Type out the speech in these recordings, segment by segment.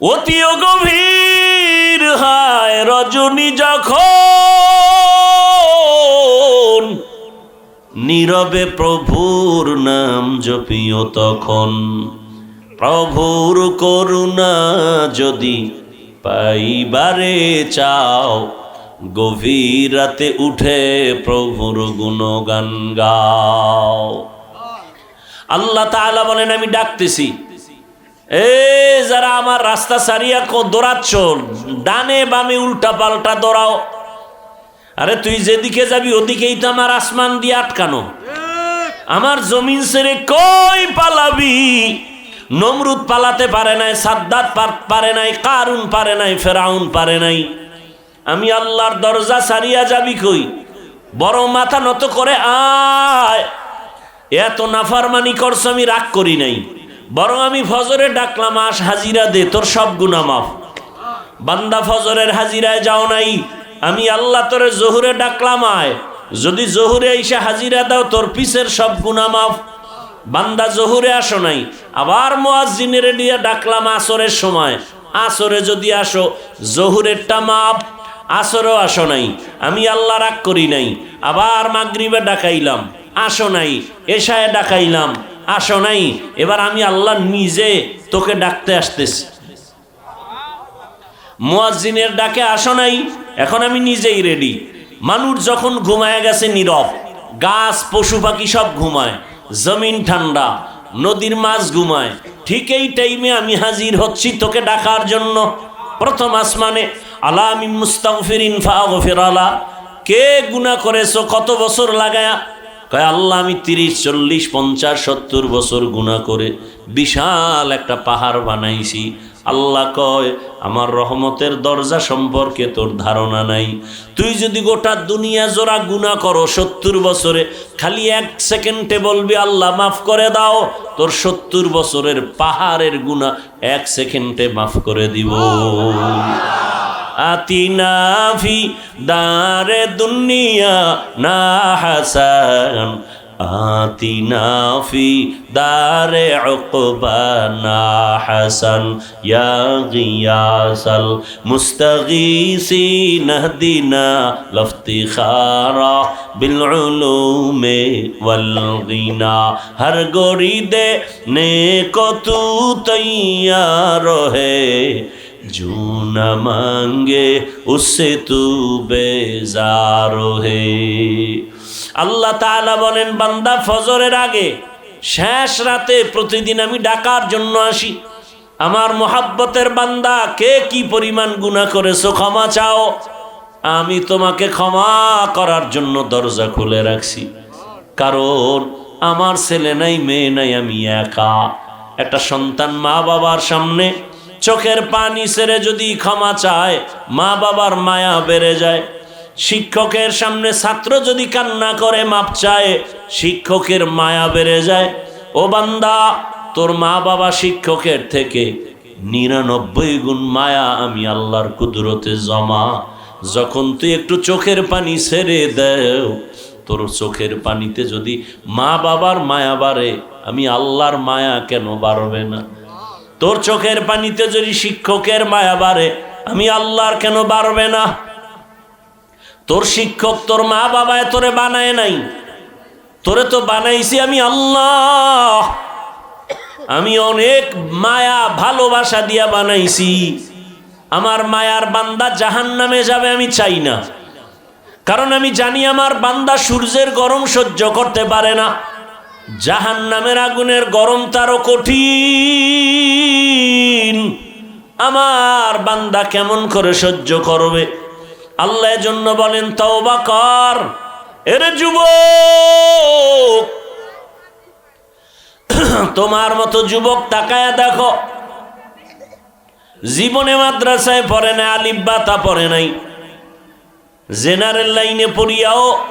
অতিও গভীর হয় রজনী যখন নীরবে প্রভুর নাম জপিও তখন, প্রভুর করুণা যদি পাইবারে চাও, গভীর রাতে উঠে প্রভুর গুণগান গাও। আল্লাহ তাআলা বলেন, আমি ডাকতেছি। এ যারা আমার রাস্তা সারিয়া কো দৌড়াচ্ছ। ডানে বামে উল্টা পাল্টা দৌড়াও। আরে তুই যেদিকে যাবি ওদিকেই তো আমার আসমান দিয়ে আটকানো। আমার জমিন ছেড়ে কই পালাবি? নমরুদ পালাতে পারে নাই, সাদ্দাত পারে নাই, কারুন পারে নাই, ফেরাউন পারে নাই। আমি আল্লাহর দরজা সারিয়া যাবি কই? বড় মাথা নত করে আয়। এত নাফারমানি করছ আমি রাগ করি নাই। বরং আমি ফজরে ডাকলাম, আস হাজিরা দে, তোর সব গুণা মাফ। বান্দা ফজরের হাজিরায় যাও নাই, আমি আল্লাহ তোরে জহুরে ডাকলাম, আয়। যদি জহুরে এসে হাজিরা দাও, তোর পিসের সব গুণা মাফ। বান্দা জহুরে আসো নাই, আবার মোয়াজিনের দিয়ে ডাকলাম, আসরের সময়। আসরে যদি আসো, জহুরেরটা মাপ আসরেও আসো নাই। আমি আল্লাহ রাগ করি নাই, আবার মাগরিবে ডাকাইলাম, আসো নাই, এশায় ডাকাইলাম। আসো নাই। এবার আমি আল্লাহ নিজে তোকে ডাকতে আসতেছি। মুয়াজ্জিনের ডাকে আসো নাই, এখন আমি নিজেই রেডি মানুষ যখন ঘুমায় গেছে নীরব, গাছ, পশু পাখি সব ঘুমায়, জমিন ঠান্ডা, নদীর মাছ ঘুমায়। ঠিক এই টাইমে আমি হাজির হচ্ছি তোকে ডাকার জন্য। প্রথম আসমানে, আলা আমি মুস্তাগফিরিন ফাগফির আলা। কে গুনাহ করেছ? কত বছর লাগায়া? কয়, আল্লাহ, আমি তিরিশ, চল্লিশ, পঞ্চাশ, সত্তর বছর গুণা করে বিশাল একটা পাহাড় বানাইছি। আল্লাহ কয়, আমার রহমতের দরজা সম্পর্কে তোর ধারণা নাই। তুই যদি গোটা দুনিয়া জোড়া গুণা করো সত্তর বছরে, খালি এক সেকেন্ডে বলবি, আল্লাহ, মাফ করে দাও। তোর সত্তর বছরের পাহাড়ের গুণা এক সেকেন্ডে মাফ করে দিব। আতিনা ফি দারে দুনিয়া না হাসান। আতিনা ফি দারে উকবা না হাসান। ইয়া গিয়াসাল মুস্তাগীসিন হদিনা লফতিখারা বিল গিনা হর গড়ি দে নে কতু তৈয়ার হে जो न मांगे उससे तू बेजार হে আল্লাহ তাআলা বলেন বান্দা ফজরের আগে শেষ রাতে প্রতিদিন আমি ডাকার জন্য আসি আমার মোহাব্বতের বান্দা কে কি পরিমাণ গুনাহ করেছো ক্ষমা চাও আমি তোমাকে ক্ষমা করার জন্য দরজা খুলে রাখছি কারণ আমার ছেলে নাই মেয়ে নাই আমি একা একটা সন্তান মা বাবার সামনে চোখের পানি ছেড়ে যদি ক্ষমা চায়, মা বাবার মায়া বেড়ে যায়। শিক্ষকের সামনে ছাত্র যদি কান্না করে, মাপ চায়, শিক্ষকের মায়া বেড়ে যায়। ও বান্দা, তোর মা বাবা শিক্ষকের থেকে নিরানব্বই গুণ মায়া আমি আল্লাহর কুদরতে জমা। যখন তুই একটু চোখের পানি ছেড়ে দেও, তোর চোখের পানিতে যদি মা বাবার মায়া বাড়ে, আমি আল্লাহর মায়া কেন বাড়বে না? তোর চোখের পানিতে যদি শিক্ষকের মায়া বাড়ে, আমি আল্লাহর কেন বাড়বে না? তোর শিক্ষক তোর মা বাবায় তোরে বানায় নাই। তোরে তো বানাইছি আমি আল্লাহ। আমি অনেক মায়া, ভালোবাসা দিয়া বানাইছি। আমার মায়ার বান্দা জাহান নামে যাবে আমি চাই না। কারণ আমি জানি আমার বান্দা সূর্যের গরম সহ্য করতে পারে না। জাহান নামের আগুনের গরম তারও কঠিন। আমার বান্দা কেমন করে সহ্য করবে? আল্লাহ জন্য বলেন, তওবা কর, এরে যুবক। তোমার মতো যুবক তাকায়া দেখো। জীবনে মাদ্রাসায় পড়ে না আলিব্বাতা পড়ে নাই। জেনারেল লাইনে পড়িয়াও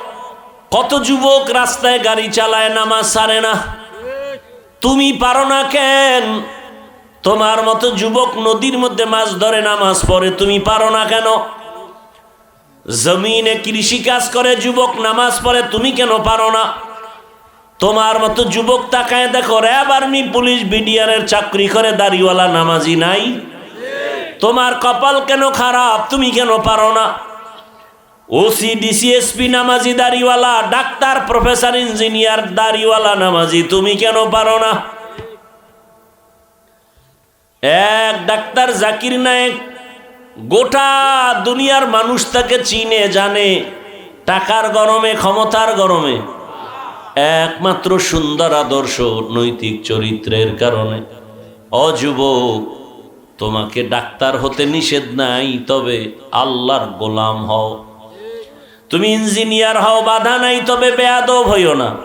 কত যুবক রাস্তায় গাড়ি চালায়, নামাজ সারে না। তুমি পারো না কেন? তোমার মতো যুবক নদীর মধ্যে মাছ ধরে, নামাজ পড়ে, তুমি পারো না কেন? জমিনে কৃষি কাজ করে, যুবক নামাজ পড়ে, তুমি কেন পারো না? তোমার মতো যুবক তাকায়, দেখো, র্যাব আর্মি, পুলিশ, বিডিআরের চাকরি করে, দাড়িওয়ালা নামাজি নাই। তোমার কপাল কেন খারাপ? তুমি কেন পারো না? ওসি ডিসিএসপি নামাজি দাড়িওয়ালা, ডাক্তার, প্রফেসর, ইঞ্জিনিয়ার, দাড়িওয়ালা নামাজি, তুমি কেন পারো না? এক ডাক্তার জাকির নায়েক, গোটা দুনিয়ার মানুষ তাকে চিনে, জানে, টাকার গরমে, ক্ষমতার গরমে, একমাত্র সুন্দর আদর্শ নৈতিক চরিত্রের কারণে। অযুবক তোমাকে ডাক্তার হতে নিষেধ নাই, তবে আল্লাহর গোলাম হও। তুমি ইঞ্জিনিয়ার হও, বাধা নাই, তবে বেয়াদব হইও না।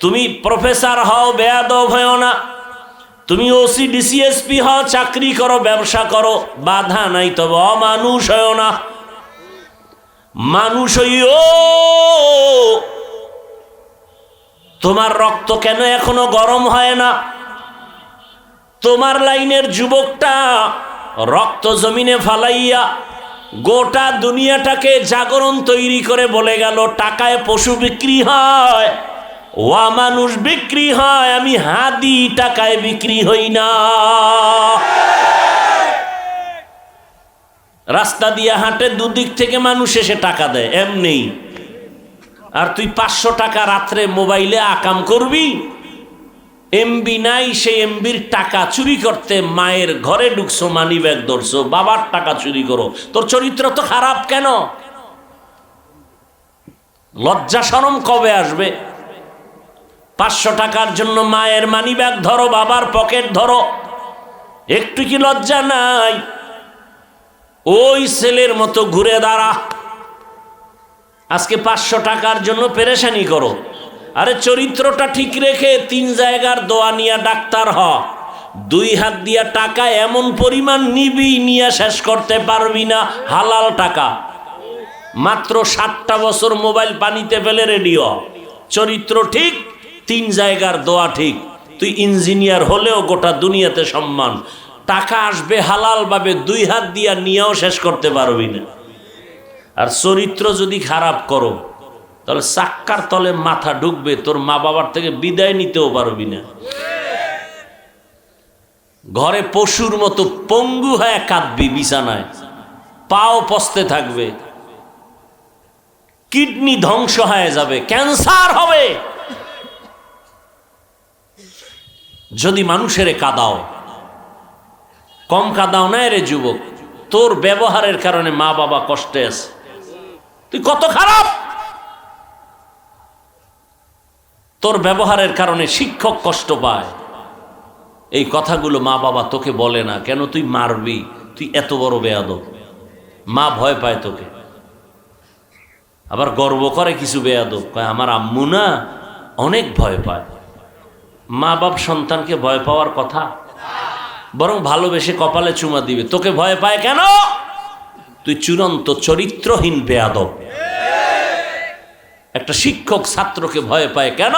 তুমি প্রফেসর হও, বেয়াদব হইও না। তুমি ওসি ডিসিএসপি হও, চাকরি করো, ব্যবসা করো, বাধা নাই, তবে অমানুষ হইও না। মানুষ হইও। তোমার রক্ত কেন এখনও গরম হয় না? তোমার লাইনের যুবকটা রক্ত জমিনে ফালাইয়া গোটা দুনিয়াটাকে জাগরণ তৈরি করে বলে গেল, টাকায় পশু বিক্রি হয়, ওয়া মানুষ বিক্রি হয়, আমি হাদি টাকায় বিক্রি হই না। রাস্তা দিয়ে হাঁটে দুদিক থেকে মানুষ এসে টাকা দেয়, এমনি। আর তুই পাঁচশো টাকা রাত্রে মোবাইলে আকাম করবি? এমবি নাই, সেই এমবির টাকা চুরি করতে মায়ের ঘরে ঢুকছো, মানি ব্যাগ ধরছো, বাবার টাকা চুরি করো। তোর চরিত্র তো খারাপ কেন? লজ্জা সরম কবে আসবে? পাঁচশো টাকার জন্য মায়ের মানি ব্যাগ ধরো, বাবার পকেট ধরো। একটু কি লজ্জা নাই? ওই ছেলের মতো ঘুরে দাঁড়া। আজকে পাঁচশো টাকার জন্য পেরেশানি করো। আরে চরিত্রটা ঠিক রেখে তিন জায়গার দোয়া নিয়া ডাক্তার হ। দুই হাত দিয়া টাকা এমন পরিমাণ নিবি নিয়ে শেষ করতে পারবি না, হালাল টাকা। মাত্র সাতটা বছর মোবাইল পানিতে ফেলে রেডিও চরিত্র ঠিক, তিন জায়গার দোয়া ঠিক। তুই ইঞ্জিনিয়ার হলেও গোটা দুনিয়াতে সম্মান। টাকা আসবে হালালভাবে দুই হাত দিয়া নিয়েও শেষ করতে পারবি না। আর চরিত্র যদি খারাপ করো তাহলে চাক্কার তলে মাথা ঢুকবে, তোর মা বাবার থেকে বিদায় নিতেও পারবি না। ঘরে পশুর মতো পঙ্গু হয়ে কাঁদবি বিছানায়, পাও পস্তে থাকবে। কিডনি ধ্বংস হয়ে যাবে, ক্যান্সার হবে। যদি মানুষের কাদাও, কম কাদাও না রে যুবক, তোর ব্যবহারের কারণে মা বাবা কষ্টে আছে। তুই কত খারাপ? তোর ব্যবহারের কারণে শিক্ষক কষ্ট পায়। এই কথাগুলো মা বাবা তোকে বলে না, কেন তুই মারবি? তুই এত বড় বেয়াদব। মা ভয় পায় তোকে। আবার গর্ব করে কিছু বেয়াদব। কয়, আমার আম্মু না অনেক ভয় পায়। মা বাপ সন্তানকে ভয় পাওয়ার কথা? বরং ভালোবেসে কপালে চুমা দিবে। তোকে ভয় পায় কেন? তুই চূড়ান্ত চরিত্রহীন বেয়াদব। একটা শিক্ষক ছাত্রকে ভয় পায়, কেন?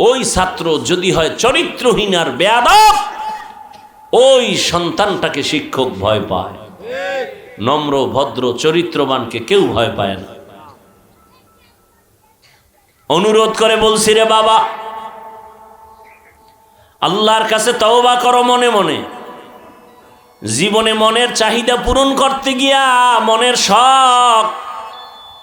ওই ছাত্র যদি হয় চরিত্রহীন আর বেয়াদব, ওই সন্তানটাকে শিক্ষক ভয় পায়। নম্র, ভদ্র, চরিত্রবানকে কেউ ভয় পায় না। অনুরোধ করে বলছি রে বাবা, আল্লাহর কাছে তওবা করো মনে মনে। জীবনে মনের চাহিদা পূরণ করতে গিয়া মনের শখ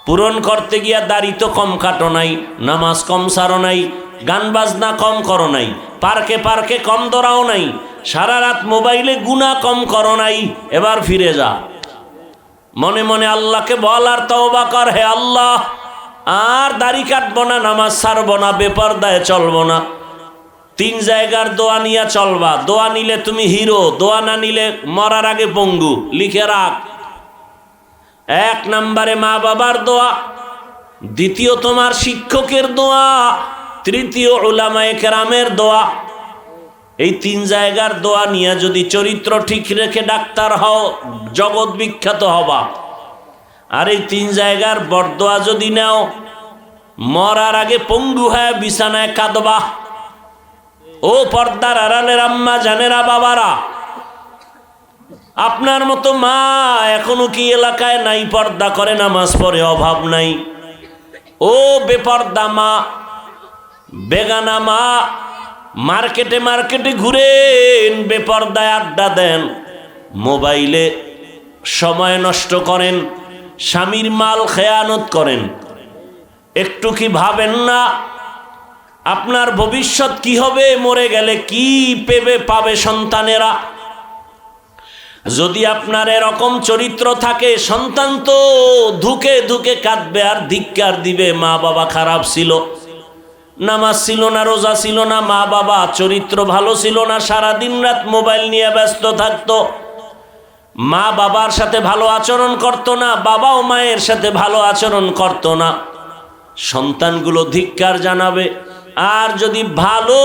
পূরণ করতে গিয়া দাড়ি তো কম কাটো নাই, নামাজ কম সারো নাই, গান বাজনা কম করো নাই, পার্কে পার্কে কম দৌড়াও নাই, সারা রাত মোবাইলে গুণা কম করো নাই, এবার ফিরে যা। মনে মনে আল্লাহকে বল আর তওবা কর, হে আল্লাহ, আর দাড়ি কাটবো না, নামাজ সারবো না বেপার বেপরদায় চলবো না। তিন জায়গার দোয়া নিয়ে চলবা, দোয়া নিলে তুমি হিরো, দোয়া না নিলে মরার আগে পঙ্গু, লিখে রাখ। এক নম্বরে মা বাবার দোয়া, দ্বিতীয় তোমার শিক্ষকের দোয়া, তৃতীয় ওলামায়ে কেরামের দোয়া। এই তিন জায়গার দোয়া নিয়ে যদি চরিত্র ঠিক রেখে ডাক্তার হও, জগৎ বিখ্যাত হবা। আর এই তিন জায়গার বরদোয়া যদি নাও, মরার আগে পঙ্গু হয়ে বিছানায় কাঁদবা। ও পর্দার আড়ালের আম্মা, জানেরা, বাবারা আপনার মতো মা এখনও কি এলাকায় নাই, পর্দা করে নামাজ পড়ে, অভাব নাই। ও বেপর্দা মা, বেগানা মা, মার্কেটে মার্কেটে ঘুরেন, বেপর্দায় আড্ডা দেন, মোবাইলে সময় নষ্ট করেন, স্বামীর মাল খেয়ানত করেন। একটু কি ভাবেন না, আপনার ভবিষ্যৎ কি হবে, মরে গেলে কি পেবে, পাবে সন্তানেরা? যদি আপনার এরকম চরিত্র থাকে, সন্তান তো ধুকে ধুকে কাঁদবে আর ধিক্কার দিবে, মা বাবা খারাপ ছিল। নামাজ ছিল না, রোজা ছিল না, মা বাবা চরিত্র ভালো ছিল না সারা দিন রাত মোবাইল নিয়ে ব্যস্ত থাকতো। মা বাবার সাথে ভালো আচরণ করত না বাবা ও মায়ের সাথে ভালো আচরণ করত না। সন্তানগুলো ধিক্কার জানাবে। আর যদি ভালো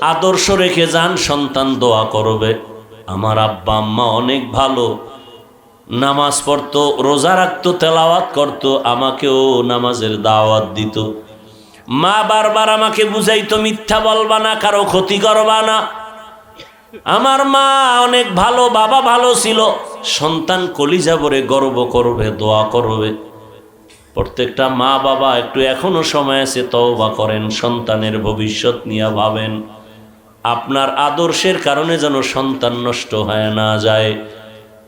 আদর্শ রেখে যান, সন্তান দোয়া করবে। আমার আব্বা, আম্মা অনেক ভালো। নামাজ পড়তো, রোজা রাখতো, তেলাওয়াত করতো, আমাকেও নামাজের দাওয়াত দিত। মা বারবার আমাকে বুঝাইতো, মিথ্যা বলবা না, কারও ক্ষতি করবা না। আমার মা অনেক ভালো, বাবা ভালো ছিল। সন্তান কলিজা ভরে গর্ব করবে, দোয়া করবে। প্রত্যেকটা মা বাবা একটু এখনও সময় আছে তওবা করেন, সন্তানের ভবিষ্যৎ নিয়ে ভাবেন। আপনার আদর্শের কারণে যেন সন্তান নষ্ট হয়ে না যায়।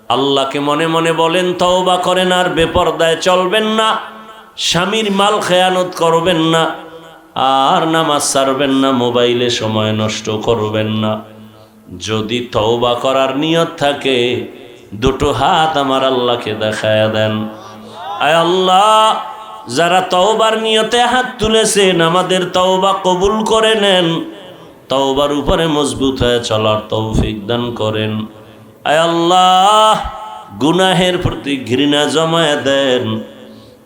আল্লাহকে মনে মনে বলেন, তওবা করেন আর বেপরদায় চলবেন না। স্বামীর মাল খেয়ানত করবেন না। আর নামাজ সারবেন না, মোবাইলে সময় নষ্ট করবেন না। যদি তওবা করার নিয়ত থাকে, দুটো হাত আমার আল্লাহকে দেখায় দেন। আয় আল্লাহ, যারা তওবার নিয়তে হাত তুলেছেন, আমাদের তওবা কবুল করে নেন। তওবার উপরে মজবুত হয়ে চলার তৌফিক দান করেন আয় আল্লাহ গুনাহের প্রতি ঘৃণা জমায় দেন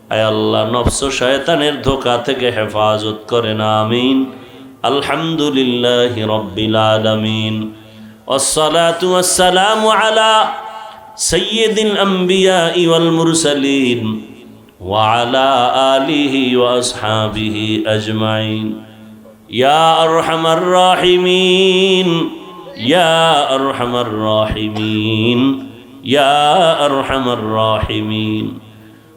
আয় আল্লাহ নফস শয়তানের ধোকা থেকে হেফাজত করেন আমিন আলহামদুলিল্লাহ রব্বিল আলামিন والصلاة والسلام على سيد الأنبياء والمرسلين وعلى آله وأصحابه أجمعين يا أرحم الراحمين يا أرحم الراحمين يا أرحم الراحمين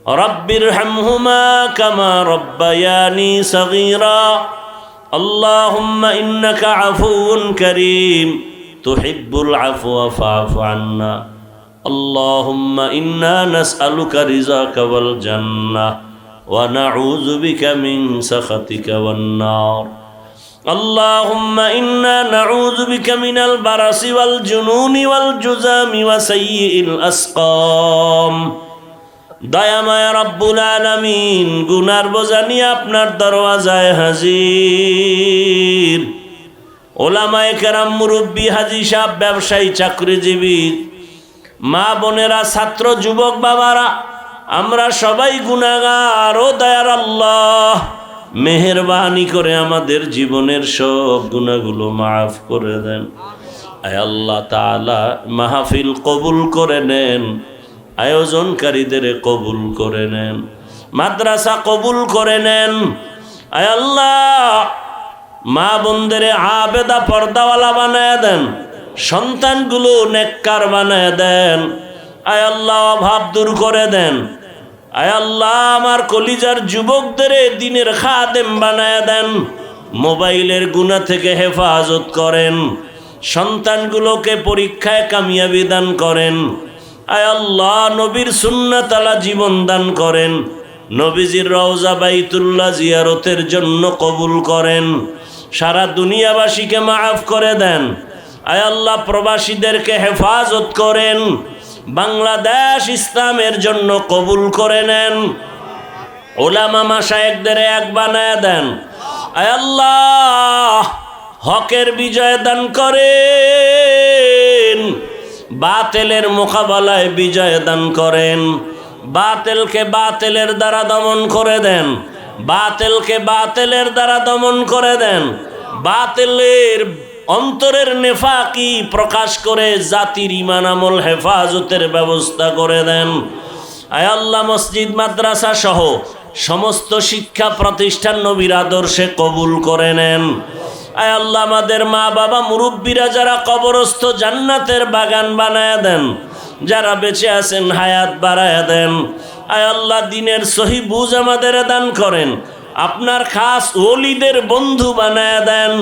رب ارحمهما كما ربياني صغيرا اللهم إنك عفو كريم تحب العفو فاعف عنا اللهم إنا نسألك رزاك والجنة ونعوذ بك من سخطك والنار اللهم إنا نعوذ بك من البرص والجنون والجزام وسيء الأسقام দয়াময় রব্বুল আলমিন গুনার বোঝা নিয়ে আপনার দরওয়াজায় হাজির ওলামায় কেরাম মুরব্বী হাজি সাহ ব্যবসায়ী চাকরিজীবী মা বোনেরা ছাত্র যুবক বাবারা আমরা সবাই গুণাগার ও দয়ার আল্লাহ মেহরবানি করে আমাদের জীবনের সব গুণাগুলো মাফ করে দেন। আয় আল্লাহ তালা মাহফিল কবুল করে নেন, আয়োজনকারীদের কবুল করে নেন, মাদ্রাসা কবুল করে নেন। আয় আল্লাহ, মা বোনদের আবেদা পর্দাওয়ালা বানায় দেন, সন্তানগুলো নেককার বানায় দেন। আয় আল্লাহ, অভাব দূর করে দেন। আয় আল্লাহ, আমার কলিজার যুবকদের দিনের খাদেম বানায় দেন, মোবাইলের গুণা থেকে হেফাজত করেন, সন্তানগুলোকে পরীক্ষায় কামিয়াবি দান করেন। আয় আল্লাহ, নবীর সুন্নাতালা জীবন দান করেন, নবীজির রওজা বাইতুল্লাহ জিয়ারতের জন্য কবুল করেন, সারা দুনিয়াবাসীকে মাফ করে দেন। আয় আল্লাহ, প্রবাসীদেরকে হেফাজত করেন। বাংলাদেশ ইসলামের জন্য কবুল করে নেন। ওলামা মাসায়েকদের এক বানায় দেন। আল্লাহ, হকের বিজয় দান করেন। বাতেলের মোকাবেলায় বিজয় দান করেন। বাতেলকে বাতেলের দ্বারা দমন করে দেন। বাতেলকে বাতেলের দ্বারা দমন করে দেন। বাতেলের অন্তরের নেফাকি প্রকাশ করে জাতির ইমান আমল হেফাজতের ব্যবস্থা করে দেন। আয় আল্লাহ, মসজিদ, মাদ্রাসা সহ সমস্ত শিক্ষা প্রতিষ্ঠান নবীর আদর্শে কবুল করে নেন। আয় আল্লাহ, আমাদের মা বাবা মুরব্বীরা যারা কবরস্থ জান্নাতের বাগান বানায় দেন, যারা বেঁচে আছেন, হায়াত বাড়ায় দেন। আয় আল্লাহ, দিনের সহি বুঝ আমাদের দান করেন। আপনার খাস ওলিদের বন্ধু বানায় দেন।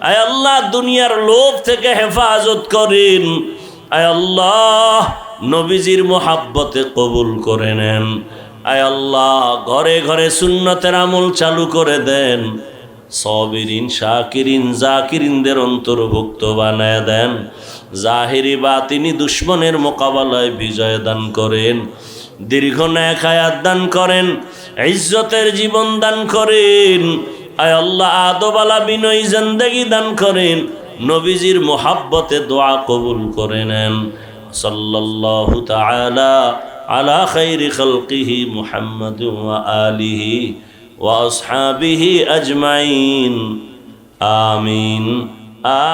আয় আল্লাহ, দুনিয়ার লোভ থেকে হেফাজত করেন। আয় আল্লাহ, নবীজির মোহাব্বতে কবুল করে নেন। আয় আল্লাহ, ঘরে ঘরে সুন্নতের আমল চালু করে দেন। সবিরিন, শাকিরিন, জাকিরিনদের অন্তর্ভুক্ত বানায় দেন। জাহিরি বা তিনি দুশ্মনের মোকাবেলায় বিজয় দান করেন। দীর্ঘ ন্যাক হায়াত দান করেন। ইজ্জতের জীবন দান করেন। আয় আল্লাহ আদবালা বিনয়ী জিন্দেগি দান করেন, নবীজির মোহাব্বতে দোয়া কবুল করে নেন। সাল্লাল্লাহু তাআলা আলা খাইরি খালকিহি মুহাম্মদ ওয়া আলিহি ওয়া আসহাবিহি আজমাইন। আমিন। আ